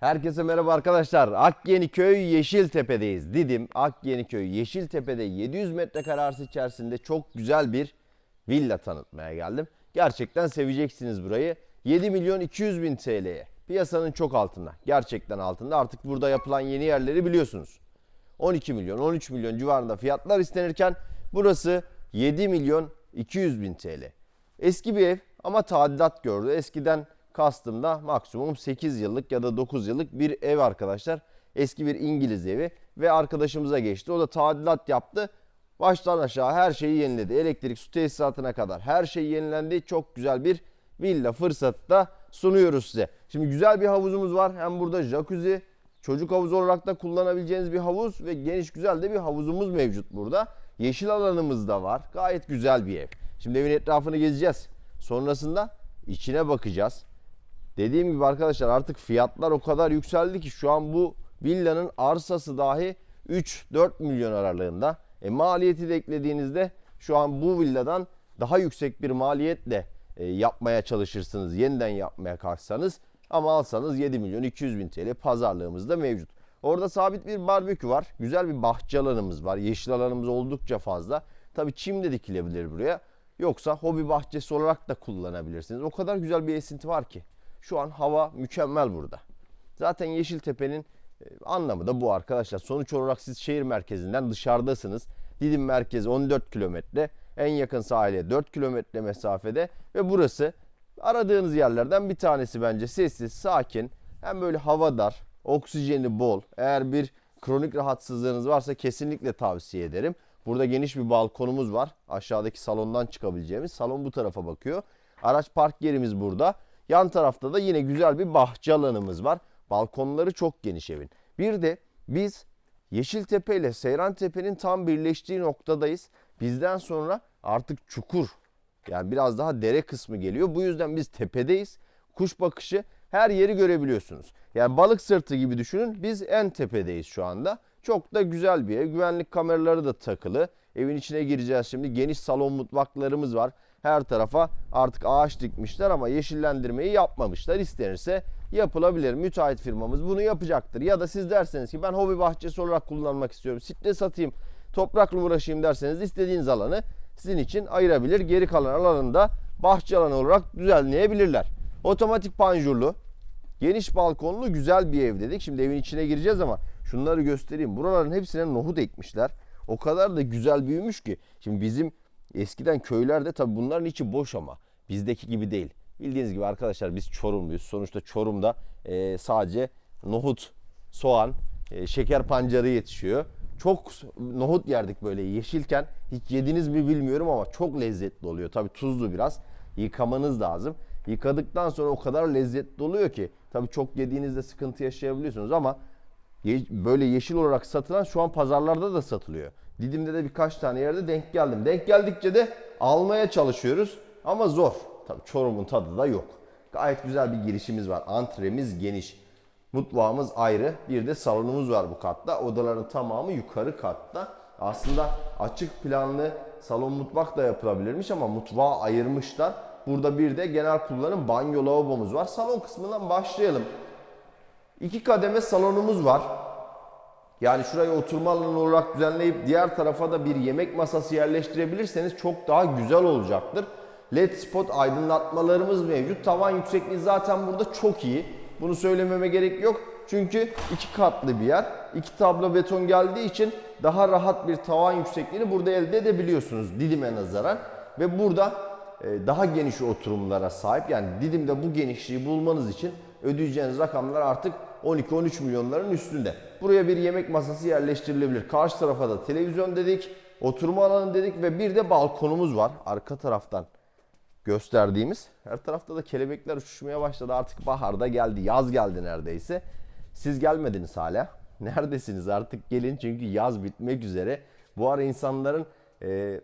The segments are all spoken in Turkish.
Herkese merhaba arkadaşlar. Akyeniköy Yeşiltepe'deyiz. Didim Akyeniköy Yeşiltepe'de 700 metrekare arsa içerisinde çok güzel bir villa tanıtmaya geldim. Gerçekten seveceksiniz burayı. 7 milyon 200 bin TL'ye. Piyasanın çok altında. Gerçekten altında. Artık burada yapılan yeni yerleri biliyorsunuz. 12 milyon 13 milyon civarında fiyatlar istenirken burası 7 milyon 200 bin TL. Eski bir ev ama tadilat gördü. Eskiden kastımda maksimum 8 yıllık ya da 9 yıllık bir ev arkadaşlar. Eski bir İngiliz evi ve arkadaşımıza geçti. O da tadilat yaptı. Baştan aşağı her şeyi yeniledi. Elektrik, su tesisatına kadar her şey yenilendi. Çok güzel bir villa fırsatı da sunuyoruz size. Şimdi güzel bir havuzumuz var. Hem burada jacuzzi, çocuk havuzu olarak da kullanabileceğiniz bir havuz ve geniş güzel de bir havuzumuz mevcut burada. Yeşil alanımız da var. Gayet güzel bir ev. Şimdi evin etrafını gezeceğiz. Sonrasında içine bakacağız. Dediğim gibi arkadaşlar artık fiyatlar o kadar yükseldi ki şu an bu villanın arsası dahi 3-4 milyon aralığında. E, maliyeti de eklediğinizde şu an bu villadan daha yüksek bir maliyetle e, yapmaya çalışırsınız. Yeniden yapmaya kalksanız ama alsanız 7 milyon 200 bin TL pazarlığımız da mevcut. Orada sabit bir barbekü var. Güzel bir bahçe alanımız var. Yeşil alanımız oldukça fazla. Tabii çim de dikilebilir buraya. Yoksa hobi bahçesi olarak da kullanabilirsiniz. O kadar güzel bir esinti var ki. Şu an hava mükemmel burada. Zaten Yeşiltepe'nin e, anlamı da bu arkadaşlar. Sonuç olarak siz şehir merkezinden dışarıdasınız. Didim merkezi 14 kilometre. En yakın sahile 4 kilometre mesafede. Ve burası aradığınız yerlerden bir tanesi bence. Sessiz, sakin. Hem böyle havadar, oksijeni bol. Eğer bir kronik rahatsızlığınız varsa kesinlikle tavsiye ederim. Burada geniş bir balkonumuz var. Aşağıdaki salondan çıkabileceğimiz. Salon bu tarafa bakıyor. Araç park yerimiz burada. Yan tarafta da yine güzel bir bahçe alanımız var. Balkonları çok geniş evin. Bir de biz Yeşiltepe ile Seyrantepe'nin tam birleştiği noktadayız. Bizden sonra artık çukur yani biraz daha dere kısmı geliyor. Bu yüzden biz tepedeyiz. Kuş bakışı her yeri görebiliyorsunuz. Yani balık sırtı gibi düşünün. Biz en tepedeyiz şu anda. Çok da güzel bir ev. Güvenlik kameraları da takılı. Evin içine gireceğiz şimdi. Geniş salon mutfaklarımız var. Her tarafa artık ağaç dikmişler ama yeşillendirmeyi yapmamışlar. İstenirse yapılabilir. Müteahhit firmamız bunu yapacaktır. Ya da siz derseniz ki ben hobi bahçesi olarak kullanmak istiyorum. Stres satayım, toprakla uğraşayım derseniz istediğiniz alanı sizin için ayırabilir. Geri kalan alanı da bahçe alanı olarak düzenleyebilirler. Otomatik panjurlu, geniş balkonlu güzel bir ev dedik. Şimdi evin içine gireceğiz ama şunları göstereyim. Buraların hepsine nohut ekmişler. O kadar da güzel büyümüş ki. Şimdi bizim eskiden köylerde tabii bunların içi boş ama bizdeki gibi değil. Bildiğiniz gibi arkadaşlar biz Çorumluyuz. Sonuçta Çorum'da e, sadece nohut, soğan, e, şeker pancarı yetişiyor. Çok nohut yerdik böyle yeşilken. Hiç yediniz mi bilmiyorum ama çok lezzetli oluyor. Tabii tuzlu biraz. Yıkamanız lazım. Yıkadıktan sonra o kadar lezzetli oluyor ki. Tabii çok yediğinizde sıkıntı yaşayabiliyorsunuz ama böyle yeşil olarak satılan şu an pazarlarda da satılıyor. Didim'de de birkaç tane yerde denk geldim. Denk geldikçe de almaya çalışıyoruz ama zor. Tabii Çorum'un tadı da yok. Gayet güzel bir girişimiz var. Antremiz geniş. Mutfağımız ayrı. Bir de salonumuz var bu katta. Odaların tamamı yukarı katta. Aslında açık planlı salon mutfak da yapılabilirmiş ama mutfağı ayırmışlar. Burada bir de genel kullanım banyo lavabomuz var. Salon kısmından başlayalım. İki kademe salonumuz var. Yani şurayı oturma alanı olarak düzenleyip diğer tarafa da bir yemek masası yerleştirebilirseniz çok daha güzel olacaktır. LED spot aydınlatmalarımız mevcut. Tavan yüksekliği zaten burada çok iyi. Bunu söylememe gerek yok. Çünkü iki katlı bir yer. İki tablo beton geldiği için daha rahat bir tavan yüksekliğini burada elde edebiliyorsunuz Didim'e nazaran. Ve burada e, daha geniş oturumlara sahip. Yani Didim'de bu genişliği bulmanız için ödeyeceğiniz rakamlar artık 12-13 milyonların üstünde. Buraya bir yemek masası yerleştirilebilir. Karşı tarafa da televizyon dedik, oturma alanı dedik ve bir de balkonumuz var arka taraftan gösterdiğimiz. Her tarafta da kelebekler uçuşmaya başladı. Artık baharda geldi, yaz geldi neredeyse. Siz gelmediniz hala. Neredesiniz artık gelin çünkü yaz bitmek üzere. Bu ara insanların e,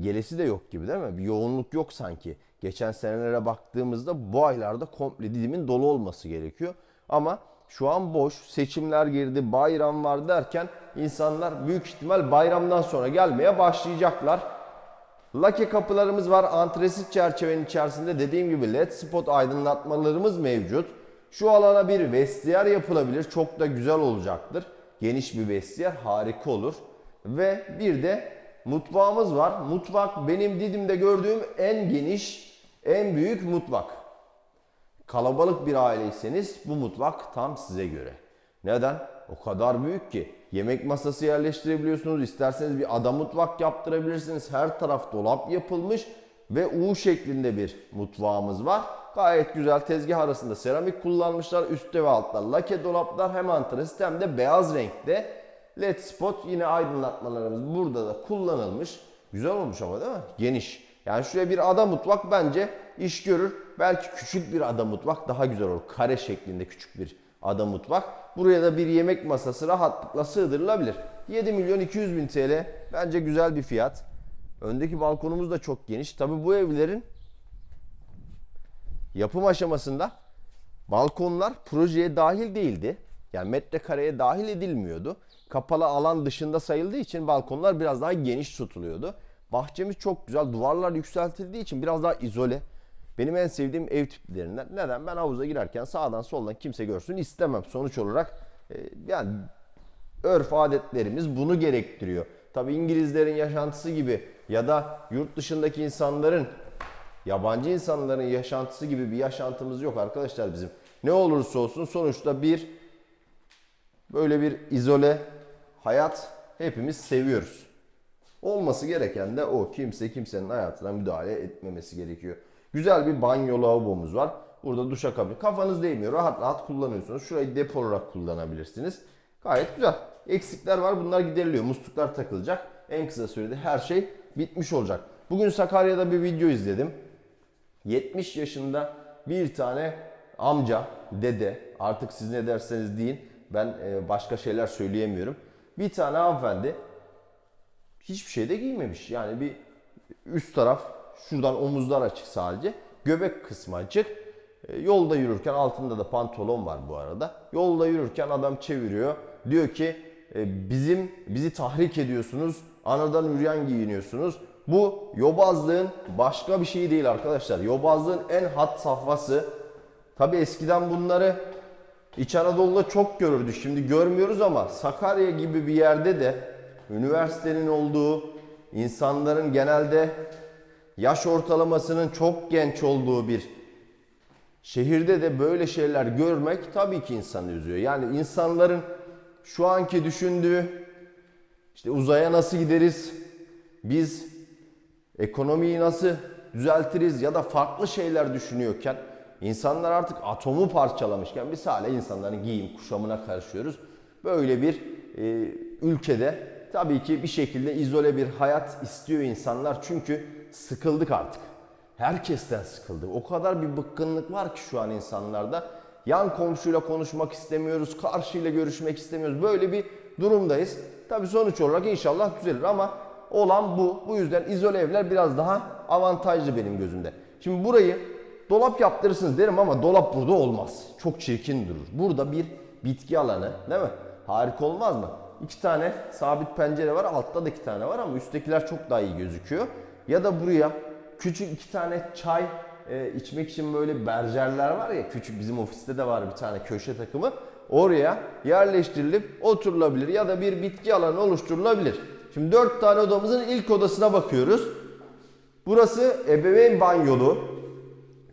gelesi de yok gibi değil mi? Bir yoğunluk yok sanki. Geçen senelere baktığımızda bu aylarda komple didimin dolu olması gerekiyor. Ama şu an boş. Seçimler girdi, bayram var derken insanlar büyük ihtimal bayramdan sonra gelmeye başlayacaklar. Lake kapılarımız var. Antresit çerçevenin içerisinde dediğim gibi led spot aydınlatmalarımız mevcut. Şu alana bir vestiyer yapılabilir. Çok da güzel olacaktır. Geniş bir vestiyer harika olur. Ve bir de mutfağımız var. Mutfak benim Didim'de gördüğüm en geniş, en büyük mutfak. Kalabalık bir aileyseniz bu mutfak tam size göre. Neden? O kadar büyük ki. Yemek masası yerleştirebiliyorsunuz. İsterseniz bir ada mutfak yaptırabilirsiniz. Her taraf dolap yapılmış ve U şeklinde bir mutfağımız var. Gayet güzel tezgah arasında seramik kullanmışlar. Üstte ve altta lake dolaplar. Hem antrasit hem de beyaz renkte. LED spot yine aydınlatmalarımız burada da kullanılmış. Güzel olmuş ama değil mi? Geniş. Yani şuraya bir ada mutfak bence iş görür. Belki küçük bir ada mutfak daha güzel olur. Kare şeklinde küçük bir ada mutfak. Buraya da bir yemek masası rahatlıkla sığdırılabilir. 7 milyon 200 bin TL bence güzel bir fiyat. Öndeki balkonumuz da çok geniş. Tabi bu evlerin yapım aşamasında balkonlar projeye dahil değildi. Yani metrekareye dahil edilmiyordu. Kapalı alan dışında sayıldığı için balkonlar biraz daha geniş tutuluyordu. Bahçemiz çok güzel. Duvarlar yükseltildiği için biraz daha izole. Benim en sevdiğim ev tiplerinden. Neden? Ben havuza girerken sağdan soldan kimse görsün istemem. Sonuç olarak e, yani örf adetlerimiz bunu gerektiriyor. Tabi İngilizlerin yaşantısı gibi ya da yurt dışındaki insanların yabancı insanların yaşantısı gibi bir yaşantımız yok arkadaşlar bizim. Ne olursa olsun sonuçta bir böyle bir izole hayat hepimiz seviyoruz. Olması gereken de o. Kimse kimsenin hayatına müdahale etmemesi gerekiyor. Güzel bir banyo lavabomuz var. Burada duşakabin. Kafanız değmiyor. Rahat rahat kullanıyorsunuz. Şurayı depo olarak kullanabilirsiniz. Gayet güzel. Eksikler var. Bunlar gideriliyor. Musluklar takılacak. En kısa sürede her şey bitmiş olacak. Bugün Sakarya'da bir video izledim. 70 yaşında bir tane amca, dede, artık siz ne derseniz deyin. Ben e, başka şeyler söyleyemiyorum. Bir tane hanımefendi hiçbir şey de giymemiş. Yani bir üst taraf şuradan omuzlar açık sadece. Göbek kısmı açık. E, Yolda yürürken altında da pantolon var bu arada. Yolda yürürken adam çeviriyor. Diyor ki e, bizim bizi tahrik ediyorsunuz. Anadan üryan giyiniyorsunuz. Bu yobazlığın başka bir şeyi değil arkadaşlar. Yobazlığın en hat safhası. Tabi eskiden bunları İç Anadolu'da çok görürdük. Şimdi görmüyoruz ama Sakarya gibi bir yerde de üniversitenin olduğu, insanların genelde yaş ortalamasının çok genç olduğu bir şehirde de böyle şeyler görmek tabii ki insanı üzüyor. Yani insanların şu anki düşündüğü işte uzaya nasıl gideriz? Biz ekonomiyi nasıl düzeltiriz ya da farklı şeyler düşünüyorken insanlar artık atomu parçalamışken biz hala insanların giyim kuşamına karışıyoruz. Böyle bir e, ülkede tabii ki bir şekilde izole bir hayat istiyor insanlar çünkü sıkıldık artık. Herkesten sıkıldık. O kadar bir bıkkınlık var ki şu an insanlarda. Yan komşuyla konuşmak istemiyoruz, karşıyla görüşmek istemiyoruz. Böyle bir durumdayız. Tabii sonuç olarak inşallah düzelir ama olan bu. Bu yüzden izole evler biraz daha avantajlı benim gözümde. Şimdi burayı dolap yaptırırsınız derim ama dolap burada olmaz. Çok çirkin durur. Burada bir bitki alanı değil mi? Harika olmaz mı? İki tane sabit pencere var. Altta da iki tane var ama üsttekiler çok daha iyi gözüküyor. Ya da buraya küçük iki tane çay e, içmek için böyle berjerler var ya küçük bizim ofiste de var bir tane köşe takımı. Oraya yerleştirilip oturulabilir ya da bir bitki alanı oluşturulabilir. Şimdi dört tane odamızın ilk odasına bakıyoruz. Burası ebeveyn banyolu.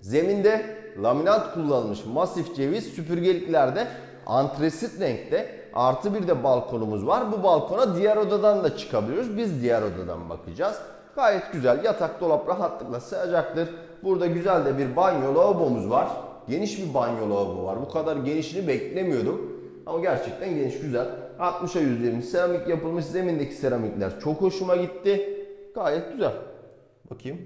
Zeminde laminat kullanılmış masif ceviz süpürgeliklerde antresit renkte artı bir de balkonumuz var. Bu balkona diğer odadan da çıkabiliyoruz. Biz diğer odadan bakacağız. Gayet güzel yatak dolap rahatlıkla sığacaktır. Burada güzel de bir banyo lavabomuz var. Geniş bir banyo lavabo var. Bu kadar genişini beklemiyordum. Ama gerçekten geniş güzel. 60'a 120 seramik yapılmış. Zemindeki seramikler çok hoşuma gitti. Gayet güzel. Bakayım.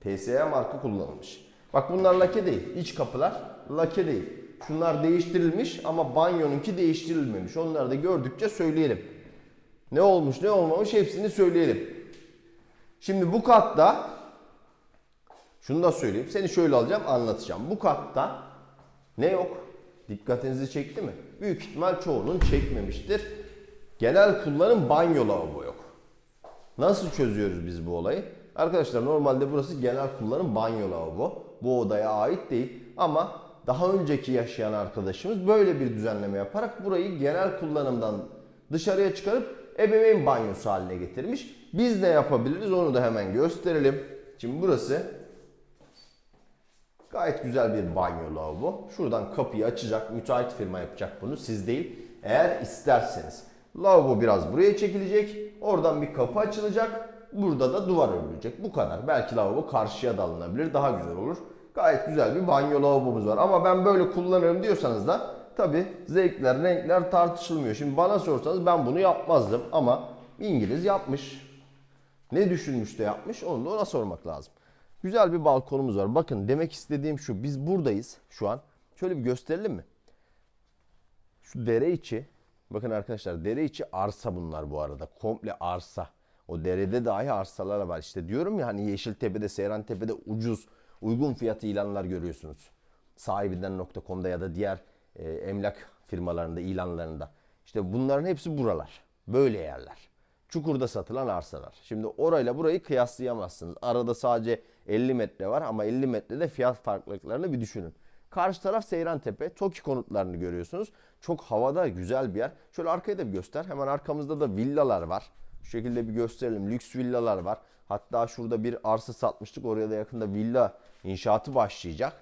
PSA marka kullanılmış. Bak bunlar lake değil. İç kapılar lake değil. Şunlar değiştirilmiş ama banyonunki değiştirilmemiş. Onları da gördükçe söyleyelim. Ne olmuş ne olmamış hepsini söyleyelim. Şimdi bu katta şunu da söyleyeyim. Seni şöyle alacağım anlatacağım. Bu katta ne yok? Dikkatinizi çekti mi? Büyük ihtimal çoğunun çekmemiştir. Genel kullanım banyo lavabo yok. Nasıl çözüyoruz biz bu olayı? Arkadaşlar normalde burası genel kullanım banyo lavabo. Bu odaya ait değil ama daha önceki yaşayan arkadaşımız böyle bir düzenleme yaparak burayı genel kullanımdan dışarıya çıkarıp ebeveyn banyosu haline getirmiş. Biz ne yapabiliriz onu da hemen gösterelim. Şimdi burası Gayet güzel bir banyo lavabo. Şuradan kapıyı açacak, müteahhit firma yapacak bunu, siz değil. Eğer isterseniz. Lavabo biraz buraya çekilecek, oradan bir kapı açılacak, burada da duvar örülecek. Bu kadar. Belki lavabo karşıya da alınabilir, daha güzel olur. Gayet güzel bir banyo lavabomuz var. Ama ben böyle kullanırım diyorsanız da tabi zevkler, renkler tartışılmıyor. Şimdi bana sorsanız ben bunu yapmazdım ama İngiliz yapmış. Ne düşünmüş de yapmış onu da ona sormak lazım. Güzel bir balkonumuz var. Bakın demek istediğim şu. Biz buradayız şu an. Şöyle bir gösterelim mi? Şu dere içi. Bakın arkadaşlar dere içi arsa bunlar bu arada. Komple arsa. O derede dahi arsalar var. İşte diyorum ya hani Yeşiltepe'de, Seyrantepe'de ucuz, uygun fiyat ilanlar görüyorsunuz. Sahibinden.com'da ya da diğer e, emlak firmalarında, ilanlarında. İşte bunların hepsi buralar. Böyle yerler. Çukurda satılan arsalar. Şimdi orayla burayı kıyaslayamazsınız. Arada sadece 50 metre var ama 50 metrede fiyat farklılıklarını bir düşünün. Karşı taraf Seyrantepe. TOKİ konutlarını görüyorsunuz. Çok havada güzel bir yer. Şöyle arkayı da bir göster. Hemen arkamızda da villalar var. Şu şekilde bir gösterelim. Lüks villalar var. Hatta şurada bir arsa satmıştık. Oraya da yakında villa inşaatı başlayacak.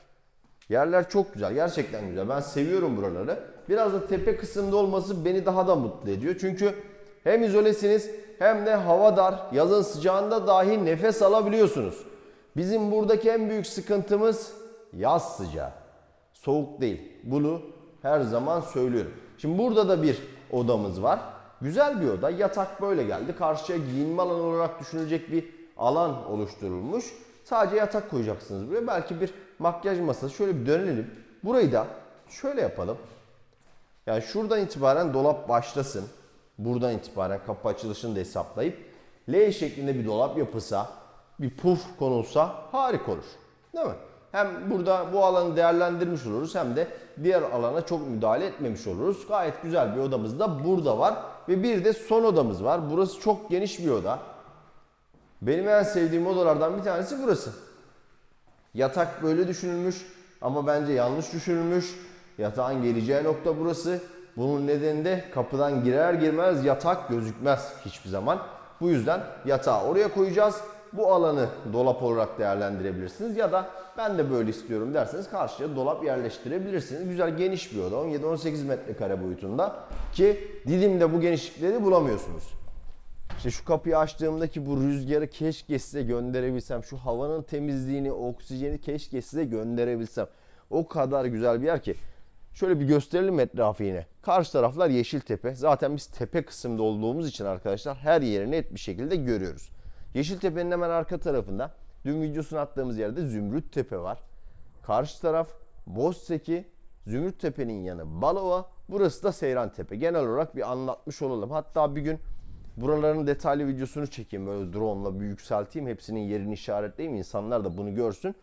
Yerler çok güzel. Gerçekten güzel. Ben seviyorum buraları. Biraz da tepe kısımda olması beni daha da mutlu ediyor. Çünkü hem izolesiniz hem de hava dar. Yazın sıcağında dahi nefes alabiliyorsunuz. Bizim buradaki en büyük sıkıntımız yaz sıcağı. Soğuk değil. Bunu her zaman söylüyorum. Şimdi burada da bir odamız var. Güzel bir oda. Yatak böyle geldi. Karşıya giyinme alanı olarak düşünülecek bir alan oluşturulmuş. Sadece yatak koyacaksınız buraya. Belki bir makyaj masası. Şöyle bir dönelim. Burayı da şöyle yapalım. Yani şuradan itibaren dolap başlasın. Buradan itibaren kapı açılışını da hesaplayıp L şeklinde bir dolap yapılsa, bir puf konulsa harika olur. Değil mi? Hem burada bu alanı değerlendirmiş oluruz hem de diğer alana çok müdahale etmemiş oluruz. Gayet güzel bir odamız da burada var. Ve bir de son odamız var. Burası çok geniş bir oda. Benim en sevdiğim odalardan bir tanesi burası. Yatak böyle düşünülmüş ama bence yanlış düşünülmüş. Yatağın geleceği nokta burası. Bunun nedeni de kapıdan girer girmez yatak gözükmez hiçbir zaman. Bu yüzden yatağı oraya koyacağız. Bu alanı dolap olarak değerlendirebilirsiniz ya da ben de böyle istiyorum derseniz karşıya dolap yerleştirebilirsiniz. Güzel geniş bir oda 17-18 metrekare boyutunda ki Didim'de bu genişlikleri bulamıyorsunuz. İşte şu kapıyı açtığımdaki bu rüzgarı keşke size gönderebilsem. Şu havanın temizliğini, oksijeni keşke size gönderebilsem. O kadar güzel bir yer ki. Şöyle bir gösterelim etrafı yine. Karşı taraflar Yeşiltepe. Zaten biz tepe kısımda olduğumuz için arkadaşlar her yeri net bir şekilde görüyoruz. Yeşiltepe'nin hemen arka tarafında dün videosunu attığımız yerde Zümrüt Tepe var. Karşı taraf Bozseki, Zümrüt Tepe'nin yanı Balova, burası da Seyran Tepe. Genel olarak bir anlatmış olalım. Hatta bir gün buraların detaylı videosunu çekeyim böyle drone ile bir yükselteyim. Hepsinin yerini işaretleyeyim. İnsanlar da bunu görsün.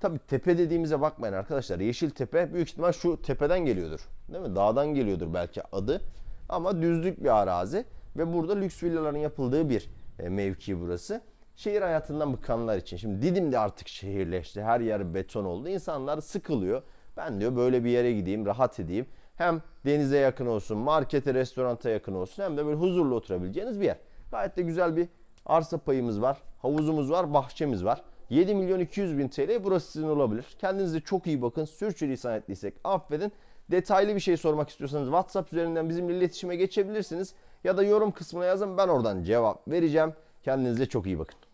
Tabi tepe dediğimize bakmayın arkadaşlar. Yeşil tepe büyük ihtimal şu tepeden geliyordur. Değil mi? Dağdan geliyordur belki adı. Ama düzlük bir arazi ve burada lüks villaların yapıldığı bir e, mevki burası. Şehir hayatından bıkanlar için. Şimdi Didim de artık şehirleşti. Her yer beton oldu. İnsanlar sıkılıyor. Ben diyor böyle bir yere gideyim, rahat edeyim. Hem denize yakın olsun, markete, restoranta yakın olsun hem de böyle huzurlu oturabileceğiniz bir yer. Gayet de güzel bir arsa payımız var. Havuzumuz var, bahçemiz var. 7 milyon 200 bin TL burası sizin olabilir. Kendinize çok iyi bakın. Sürçülisan ettiysek affedin. Detaylı bir şey sormak istiyorsanız WhatsApp üzerinden bizimle iletişime geçebilirsiniz. Ya da yorum kısmına yazın ben oradan cevap vereceğim. Kendinize çok iyi bakın.